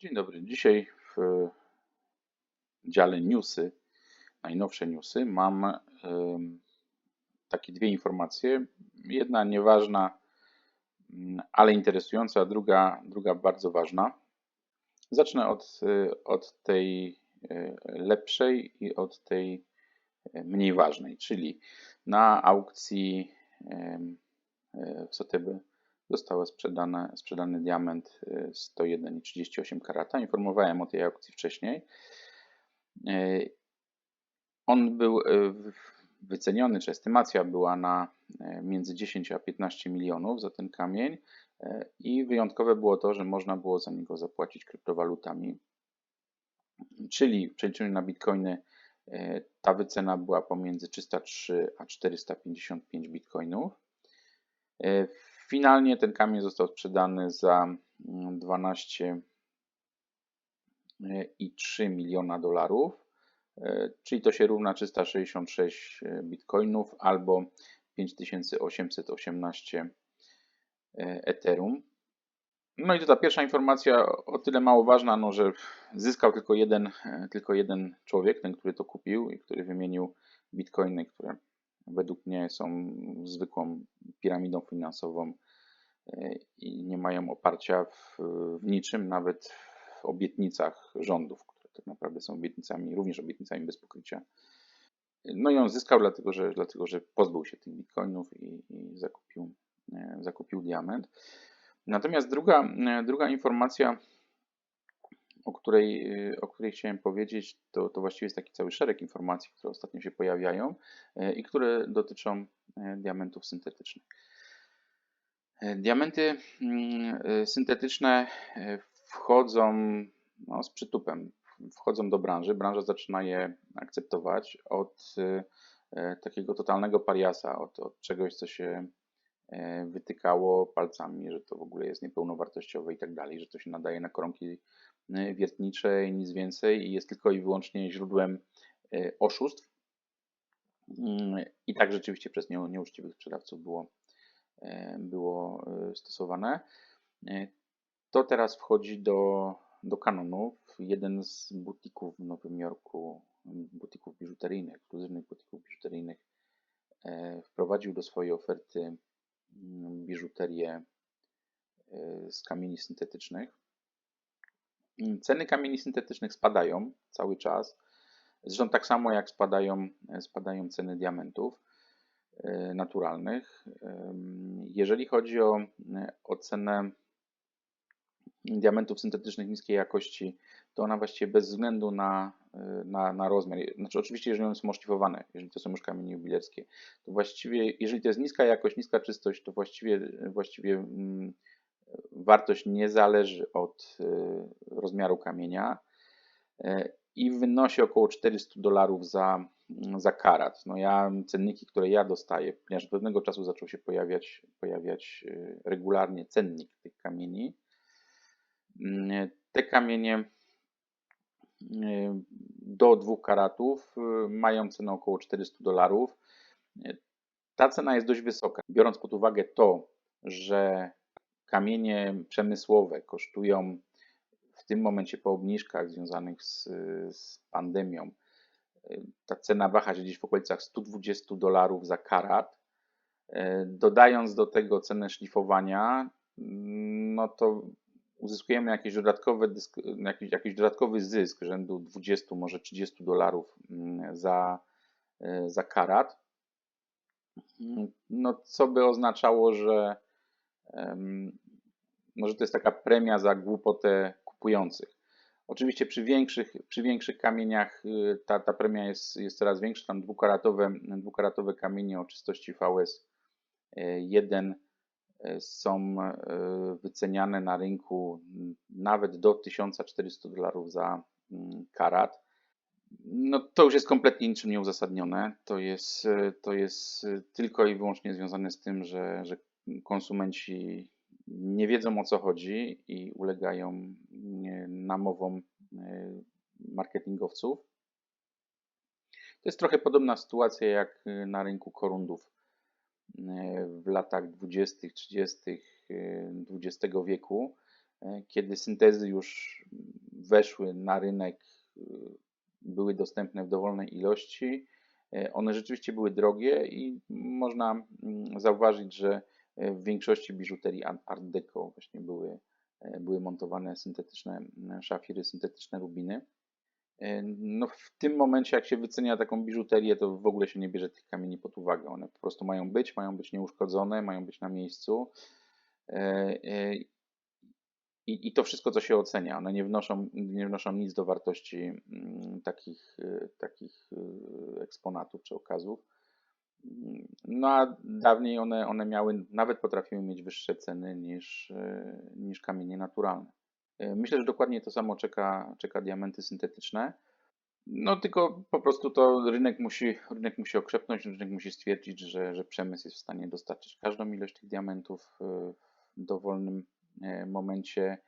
Dzień dobry. Dzisiaj w dziale newsy, najnowsze newsy, mam em, takie dwie informacje. Jedna nieważna, mm, ale interesująca, druga, druga bardzo ważna. Zacznę od, y, od tej lepszej i od tej mniej ważnej, czyli na aukcji w Sotheby został sprzedane, sprzedany diament y, 101,38 karata. Informowałem o tej aukcji wcześniej. Y, On był y, wyceniony, czy estymacja była na y, między 10 a 15 milionów za ten kamień y, i wyjątkowe było to, że można było za niego zapłacić kryptowalutami. Czyli w przeliczeniu na bitcoiny y, ta wycena była pomiędzy 303 a 455 bitcoinów. Finalnie ten kamień został sprzedany za mm, 12,3 miliona dolarów, y, czyli to się równa 366 bitcoinów albo 5818 y, Ethereum. No i to ta pierwsza informacja o tyle mało ważna, no, że zyskał tylko jeden, e, tylko jeden człowiek, ten, który to kupił i który wymienił bitcoiny, które według mnie są zwykłą piramidą finansową e, i nie mają oparcia w, w niczym, nawet w obietnicach rządów, które tak naprawdę są obietnicami, również obietnicami bez pokrycia. No i on zyskał dlatego, że, dlatego, że pozbył się tych bitcoinów i, i zakupił, e, zakupił diament. Natomiast druga, e, druga informacja, o której, e, o której chciałem powiedzieć, to, to właściwie jest taki cały szereg informacji, które ostatnio się pojawiają e, i które dotyczą e, diamentów syntetycznych. Diamenty mm, syntetyczne wchodzą no, z przytupem, wchodzą do branży. Branża zaczyna je akceptować od takiego totalnego pariasa, od, od czegoś, co się wytykało palcami, że to w ogóle jest niepełnowartościowe i tak dalej, że to się nadaje na koronki e, wiertnicze i nic więcej i jest tylko i wyłącznie źródłem e, oszustw. Mm, I tak rzeczywiście przez nie- nieuczciwych sprzedawców było, e, było e, stosowane. E, To teraz wchodzi do, do kanonów. Jeden z butików w Nowym Jorku, butików biżuteryjnych, ekskluzywnych butików biżuteryjnych, e, wprowadził do swojej oferty biżuterię e, z kamieni syntetycznych. Ceny kamieni syntetycznych spadają cały czas. Zresztą tak samo jak spadają, spadają ceny diamentów e, naturalnych. Jeżeli chodzi o, o cenę diamentów syntetycznych niskiej jakości, to ona właściwie bez względu na, na, na rozmiar, znaczy oczywiście jeżeli one są oszlifowane, jeżeli to są już kamienie jubilerskie, to właściwie jeżeli to jest niska jakość, niska czystość, to właściwie, właściwie mm, wartość nie zależy od e, rozmiaru kamienia e, i wynosi około 400 dolarów za, za karat. No ja cenniki, które ja dostaję, ponieważ od pewnego czasu zaczął się pojawiać, pojawiać e, regularnie cennik tych kamieni, Mm, te kamienie y, do 2 karatów y, mają cenę około 400 dolarów. Ta cena jest dość wysoka, biorąc pod uwagę to, że kamienie przemysłowe kosztują w tym momencie po obniżkach związanych z, z pandemią, y, ta cena waha się gdzieś w okolicach 120 dolarów za karat. Y, Dodając do tego cenę szlifowania, mm, no to uzyskujemy jakieś dodatkowe, jakiś, jakiś dodatkowy zysk rzędu 20, może 30 dolarów mm, za, y, za karat. Mm, No, co by oznaczało, że może to jest taka premia za głupotę kupujących. Oczywiście przy większych, przy większych kamieniach y, ta, ta premia jest, jest coraz większa. Tam dwukaratowe, dwukaratowe kamienie o czystości VS 1 y, są y, wyceniane na rynku nawet do 1400 dolarów za mm, karat. No to już jest kompletnie niczym nieuzasadnione. To jest, y, to jest tylko i wyłącznie związane z tym, że, że konsumenci nie wiedzą o co chodzi i ulegają namowom marketingowców. To jest trochę podobna sytuacja jak na rynku korundów w latach 20., 30. y, XX wieku, kiedy syntezy już weszły na rynek, były dostępne w dowolnej ilości, one rzeczywiście były drogie i można mm, zauważyć, że w większości biżuterii Art Deco właśnie były, były montowane syntetyczne szafiry, syntetyczne rubiny. No w tym momencie, jak się wycenia taką biżuterię, to w ogóle się nie bierze tych kamieni pod uwagę. One po prostu mają być, mają być nieuszkodzone, mają być na miejscu. E, e, I, I to wszystko, co się ocenia, one nie wnoszą, nie wnoszą nic do wartości mm, takich, e, takich eksponatów czy okazów. No a dawniej one, one miały, nawet potrafiły mieć wyższe ceny niż, niż kamienie naturalne. E, myślę, że dokładnie to samo czeka, czeka diamenty syntetyczne. No tylko po prostu to rynek musi, rynek musi okrzepnąć, rynek musi stwierdzić, że, że przemysł jest w stanie dostarczyć każdą ilość tych diamentów e, w dowolnym e, momencie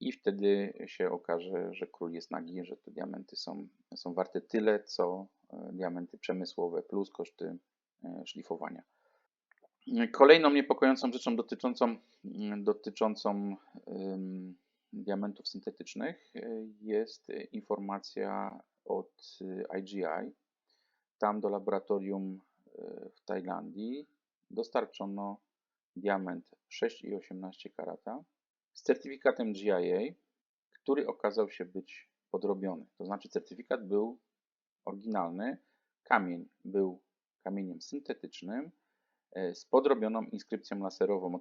i wtedy się okaże, że król jest nagi, że te diamenty są, są warte tyle, co diamenty przemysłowe plus koszty szlifowania. Kolejną niepokojącą rzeczą dotyczącą, dotyczącą diamentów syntetycznych y, jest informacja od IGI. Tam do laboratorium y, w Tajlandii dostarczono diament 6,18 karata z certyfikatem GIA, który okazał się być podrobiony. To znaczy certyfikat był oryginalny, kamień był kamieniem syntetycznym, z podrobioną inskrypcją laserową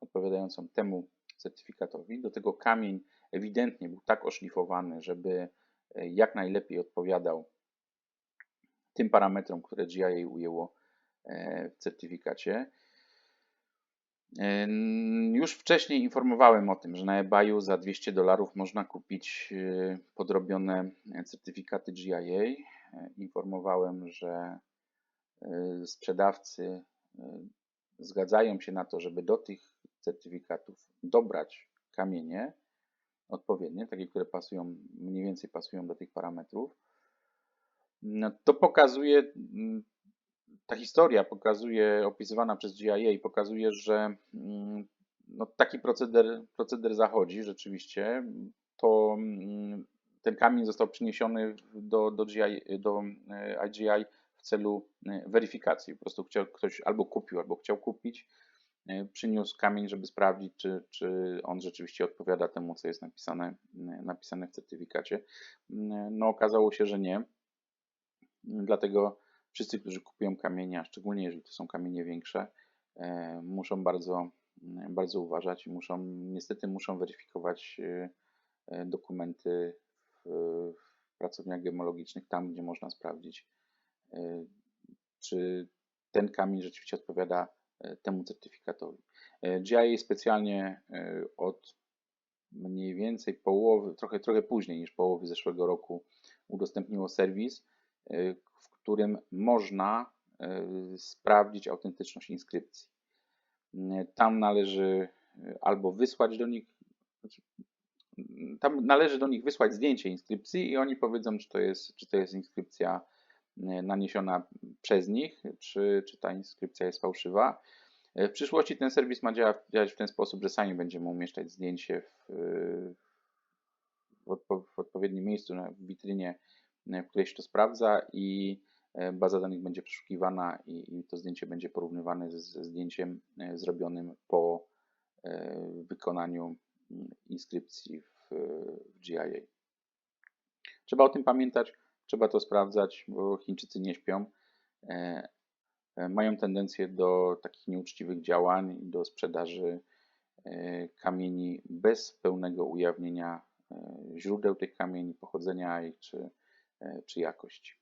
odpowiadającą temu certyfikatowi. Do tego kamień ewidentnie był tak oszlifowany, żeby e, jak najlepiej odpowiadał tym parametrom, które GIA ujęło e, w certyfikacie. Już wcześniej informowałem o tym, że na eBayu za 200 dolarów można kupić podrobione certyfikaty GIA. Informowałem, że sprzedawcy zgadzają się na to, żeby do tych certyfikatów dobrać kamienie odpowiednie, takie, które pasują, mniej więcej pasują do tych parametrów, no to pokazuje, mm, ta historia pokazuje, opisywana przez GIA, pokazuje, że mm, no, taki proceder, proceder zachodzi rzeczywiście. To mm, ten kamień został przyniesiony do, do, GI, do IGI e, w celu e, weryfikacji. Po prostu chciał, ktoś albo kupił, albo chciał kupić, przyniósł kamień, żeby sprawdzić, czy, czy on rzeczywiście odpowiada temu, co jest napisane, e, napisane w certyfikacie. No okazało się, że nie. Dlatego wszyscy, którzy kupują kamienie, a szczególnie jeżeli to są kamienie większe, muszą bardzo, bardzo uważać i muszą, niestety muszą weryfikować dokumenty w, pracowniach gemologicznych, tam gdzie można sprawdzić, czy ten kamień rzeczywiście odpowiada temu certyfikatowi. E, GIA specjalnie od mniej więcej połowy, trochę, trochę później niż połowy zeszłego roku udostępniło serwis, w którym można sprawdzić autentyczność inskrypcji. Tam należy albo wysłać do nich, znaczy, tam należy do nich wysłać zdjęcie inskrypcji i oni powiedzą, czy to jest, czy to jest inskrypcja E, naniesiona przez nich, czy, czy ta inskrypcja jest fałszywa. E, w przyszłości ten serwis ma działać w ten sposób, że sami będziemy umieszczać zdjęcie w, w, odpo, w odpowiednim miejscu, w witrynie, w której się to sprawdza i e, baza danych będzie przeszukiwana i, i to zdjęcie będzie porównywane ze zdjęciem zrobionym po wykonaniu mm, inskrypcji w, w GIA. Trzeba o tym pamiętać. Trzeba to sprawdzać, bo Chińczycy nie śpią. E, e, mają tendencję do takich nieuczciwych działań, do sprzedaży e, kamieni bez pełnego ujawnienia źródeł tych kamieni, pochodzenia ich czy, czy jakości.